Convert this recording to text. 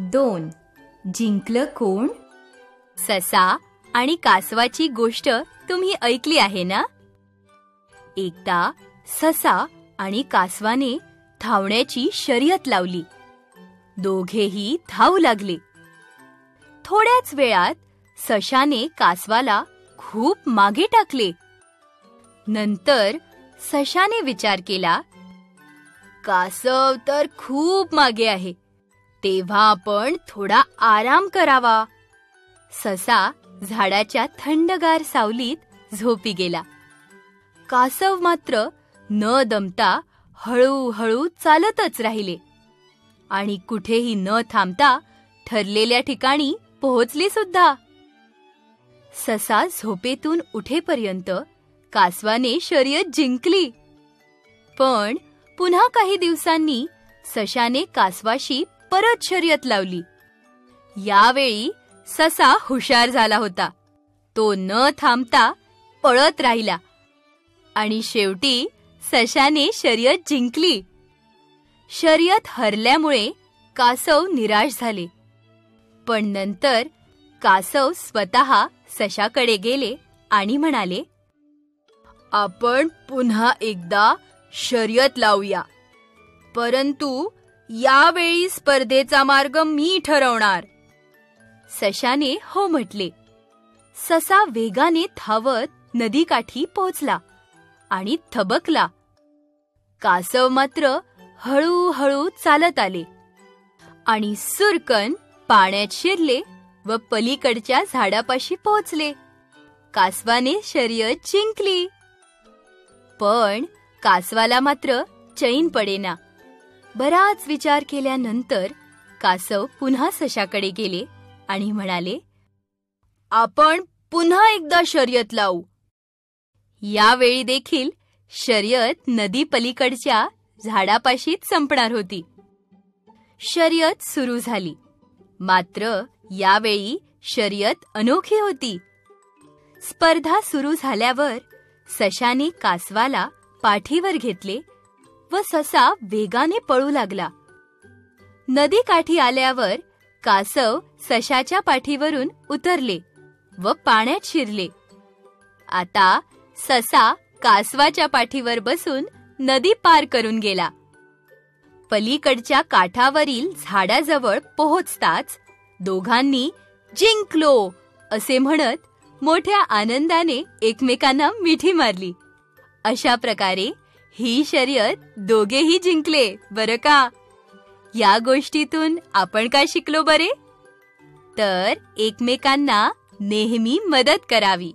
दोन. जिंकलं कोण? ससा आणि कासवाची गोष्ट तुम्ही ऐकली आहे ना? एकदा ससा आणि कासवाने धावण्याची शर्यत लावली. दोघेही धावू लागले. थोड्याच वेळात सशाने कासवाला खूप मागे टाकले. नंतर सशाने विचार केला कासव तर खूप मागे आहे. तेव्हा आपण थोडा आराम करावा. ससा झाडाच्या थंडगार सावलीत झोपी गेला. कासव मात्र न दमता हळूहळू चालतच राहिले. आणि कुठेही न थांबता ठरलेल्या ठिकाणी पोहोचले सुद्धा. ससा झोपेतून उठेपर्यंत कासवाने शर्यत जिंकली. पण पुन्हा काही दिवसांनी सशाने कासवाशी परत शर्यत लावली. यावेळी ससा हुशार झाला होता. तो न थांबता पळत राहिला. आणि शेवटी सशाने शर्यत जिंकली. शर्यत हरल्यामुळे कासव निराश झाले. पण नंतर कासव स्वतः सशाकडे गेले आणि म्हणाले आपण पुन्हा एकदा शर्यत लावूया. परंतु यावेळी स्पर्धेचा मार्ग मी ठरवणार. सशाने हो म्हटले. ससा वेगाने धावत नदीकाठी पोहोचला आणि थबकला. कासव मात्र हळूहळू चालत आले आणि सुरकन पाण्यात शिरले व पलीकडच्या झाडापाशी पोहोचले कासवाने शर्यत जिंकली. पण कासवाला मात्र चैन पडेना. बराच विचार केल्यानंतर कासव पुन्हा सशाकडे गेले आणि म्हणाले आपण पुन्हा एकदा शर्यत लावू. यावेळी देखील शर्यत नदी पलीकडच्या झाडापाशीच संपणार होती. शर्यत सुरू झाली. मात्र यावेळी शर्यत अनोखी होती. स्पर्धा सुरू झाल्यावर सशाने कासवाला पाठीवर घेतले व ससा वेगाने पळू लागला. नदीकाठी आल्यावर कासव सशाच्या पाठीवरून उतरले व पाण्यात शिरले. आता ससा कासवाच्या पाठीवर बसून नदी पार करून गेला. पलीकडच्या काठावरील झाडाजवळ पोहोचताच दोघांनी जिंकलो असे म्हणत मोठ्या आनंदाने एकमेकांना मिठी मारली. अशा प्रकारे ही शर्यत दोघेही जिंकले बरं का? या गोष्टीतून आपण काय शिकलो बरे? तर एकमेकांना नेहमी मदत करावी.